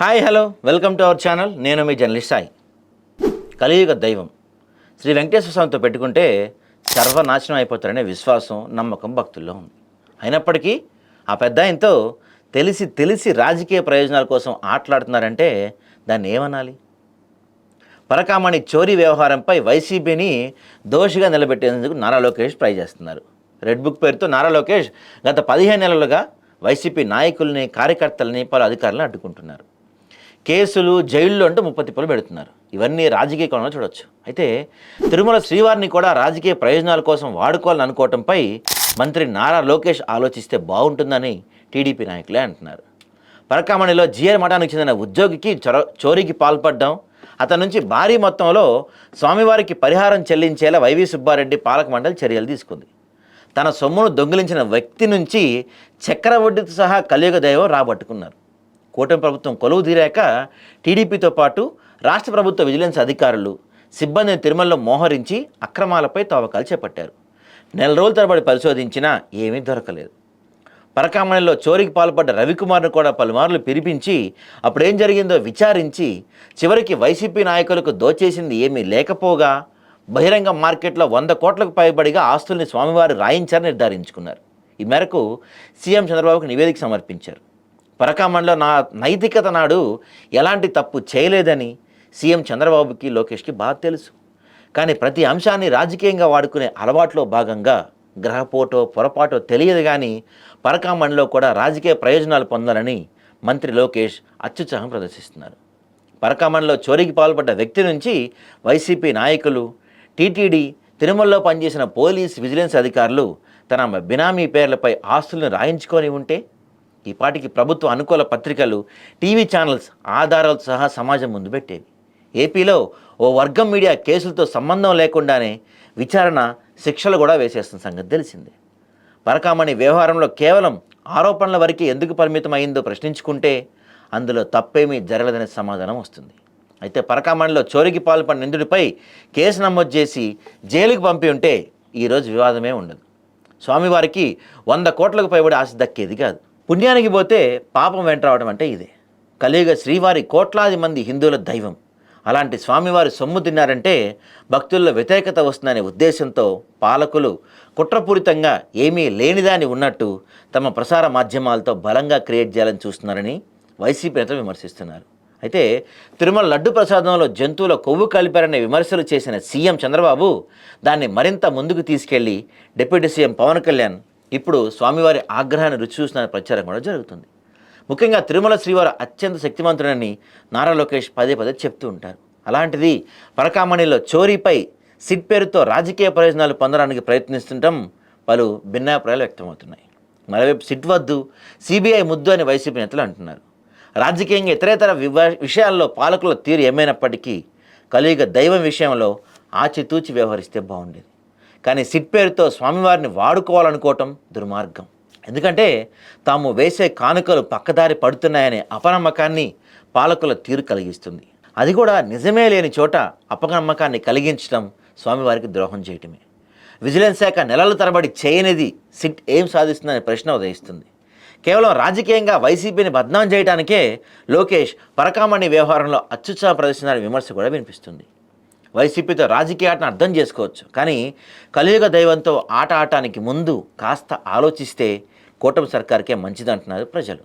Hi hello welcome to our channel నేను మీ journalist Sai. కలియుగ దైవం. శ్రీ వెంకటేశ్వర స్వామితో పెట్టుకుంటే సర్వనాశనం అయిపోతారనే విశ్వాసం నమ్మకం భక్తుల్లో ఉంది. అయినప్పటికీ ఆ పెద్ద ఆయనతో తెలిసి తెలిసి రాజకీయ ప్రయోజనాల కోసం ఆటలాడుతున్నారంటే దాన్ని ఏమనాలి? పరకామణి చోరీ వ్యవహారంపై వైసీపీని దోషిగా నిలబెట్టేందుకు నారా లోకేష్ ట్రై చేస్తున్నారు. రెడ్ బుక్ పేరుతో నారా లోకేష్ గత పదిహేను నెలలుగా వైసీపీ నాయకుల్ని కార్యకర్తల్ని పలు అధికారులను అడ్డుకుంటున్నారు. కేసులు జైళ్ళు అంటూ ముప్పై తిప్పలు పెడుతున్నారు. ఇవన్నీ రాజకీయ కోణంలో చూడొచ్చు. అయితే తిరుమల శ్రీవారిని కూడా రాజకీయ ప్రయోజనాల కోసం వాడుకోవాలని అనుకోవటంపై మంత్రి నారా లోకేష్ ఆలోచిస్తే బాగుంటుందని టీడీపీ నాయకులే అంటున్నారు. పరకామణిలో జిఆర్ మఠానికి చెందిన ఉద్యోగికి చొర చోరీకి పాల్పడ్డం అతని నుంచి భారీ మొత్తంలో స్వామివారికి పరిహారం చెల్లించేలా వైవి సుబ్బారెడ్డి పాలక మండలి చర్యలు తీసుకుంది. తన సొమ్మును దొంగిలించిన వ్యక్తి నుంచి చక్రవడ్డీతో సహా కలియుగ దైవం రాబట్టుకున్నారు. కూటమి ప్రభుత్వం కొలువు తీరాక టీడీపీతో పాటు రాష్ట్ర ప్రభుత్వ విజిలెన్స్ అధికారులు సిబ్బందిని తిరుమలలో మోహరించి అక్రమాలపై తవ్వకాలు చేపట్టారు. నెల రోజుల తరబడి పరిశోధించినా ఏమీ దొరకలేదు. పరకామణిలో చోరీకి పాల్పడ్డ రవికుమార్ను కూడా పలుమార్లు పిలిపించి అప్పుడేం జరిగిందో విచారించి చివరికి వైసీపీ నాయకులకు దోచేసింది ఏమీ లేకపోగా బహిరంగ మార్కెట్లో వంద కోట్లకు పైబడిగా ఆస్తుల్ని స్వామివారు రాయించారని నిర్ధారించుకున్నారు. ఈ మేరకు సీఎం చంద్రబాబుకు నివేదిక సమర్పించారు. పరకామణిలో నా నైతికత నాడు ఎలాంటి తప్పు చేయలేదని సీఎం చంద్రబాబుకి లోకేష్కి బాగా తెలుసు. కానీ ప్రతి అంశాన్ని రాజకీయంగా వాడుకునే అలవాట్లో భాగంగా గ్రహపోటో పొరపాటో తెలియదు కానీ పరకామణిలో కూడా రాజకీయ ప్రయోజనాలు పొందాలని మంత్రి లోకేష్ అత్యుత్సాహం ప్రదర్శిస్తున్నారు. పరకామణిలో చోరీకి పాల్పడ్డ వ్యక్తి నుంచి వైసీపీ నాయకులు టీటీడీ తిరుమలలో పనిచేసిన పోలీస్ విజిలెన్స్ అధికారులు తన బినామీ పేర్లపై ఆస్తులను రాయించుకొని ఉంటే ఈ పాటికి ప్రభుత్వ అనుకూల పత్రికలు టీవీ ఛానల్స్ ఆధారాలు సహా సమాజం ముందు పెట్టేవి. ఏపీలో ఓ వర్గం మీడియా కేసులతో సంబంధం లేకుండానే విచారణ శిక్షలు కూడా వేసేస్తున్న సంగతి తెలిసిందే. పరకామణి వ్యవహారంలో కేవలం ఆరోపణల వరకే ఎందుకు పరిమితం అయిందో ప్రశ్నించుకుంటే అందులో తప్పేమీ జరగలేదనే సమాధానం వస్తుంది. అయితే పరకామణిలో చోరీకి పాల్పడిన నిందుడిపై కేసు నమోదు చేసి జైలుకు పంపి ఉంటే ఈరోజు వివాదమే ఉండదు. స్వామివారికి వంద కోట్లకు పైబడి ఆశ దక్కేది కాదు. పుణ్యానికి పోతే పాపం వెంట రావడం అంటే ఇదే. కలియుగ శ్రీవారి కోట్లాది మంది హిందువుల దైవం. అలాంటి స్వామివారి సొమ్ము తిన్నారంటే భక్తుల్లో వ్యతిరేకత వస్తుందనే ఉద్దేశంతో పాలకులు కుట్రపూరితంగా ఏమీ లేనిదాని ఉన్నట్టు తమ ప్రసార మాధ్యమాలతో బలంగా క్రియేట్ చేయాలని చూస్తున్నారని వైసీపీ నేతలు విమర్శిస్తున్నారు. అయితే తిరుమల లడ్డు ప్రసాదంలో జంతువుల కొవ్వు కలిపారనే విమర్శలు చేసిన సీఎం చంద్రబాబు దాన్ని మరింత ముందుకు తీసుకెళ్ళి డిప్యూటీ సీఎం పవన్ కళ్యాణ్ ఇప్పుడు స్వామివారి ఆగ్రహాన్ని రుచి చూసిన ప్రచారం కూడా జరుగుతుంది. ముఖ్యంగా తిరుమల శ్రీవారు అత్యంత శక్తివంతుడని నారా లోకేష్ పదే పదే చెప్తూ ఉంటారు. అలాంటిది పరకామణిలో చోరీపై సిట్ పేరుతో రాజకీయ ప్రయోజనాలు పొందడానికి ప్రయత్నిస్తుండటం పలు భిన్నాభిప్రాయాలు వ్యక్తమవుతున్నాయి. మరోవైపు సిట్ వద్దు సిబిఐ ముద్దు అని వైసీపీ నేతలు అంటున్నారు. రాజకీయంగా ఇతరేతర విషయాల్లో పాలకుల తీరు ఏమైనప్పటికీ కలియుగ దైవం విషయంలో ఆచితూచి వ్యవహరిస్తే బాగుండేది. కానీ సిట్ పేరుతో స్వామివారిని వాడుకోవాలనుకోవటం దుర్మార్గం. ఎందుకంటే తాము వేసే కానుకలు పక్కదారి పడుతున్నాయనే అపనమ్మకాన్ని పాలకుల తీరు కలిగిస్తుంది. అది కూడా నిజమే లేని చోట అపనమ్మకాన్ని కలిగించడం స్వామివారికి ద్రోహం చేయటమే. విజిలెన్స్ శాఖ నెలల తరబడి చేయనిది సిట్ ఏం సాధిస్తుందనే ప్రశ్న ఉదయిస్తుంది. కేవలం రాజకీయంగా వైసీపీని బద్నాం చేయడానికే లోకేష్ పరకామణి వ్యవహారంలో అత్యుత్సాహ ప్రదర్శించిన విమర్శ కూడా వినిపిస్తుంది. వైసీపీతో రాజకీయ ఆటను అర్థం చేసుకోవచ్చు. కానీ కలియుగ దైవంతో ఆట ఆడటానికి ముందు కాస్త ఆలోచిస్తే కూటమి సర్కార్కే మంచిదంటున్నారు ప్రజలు.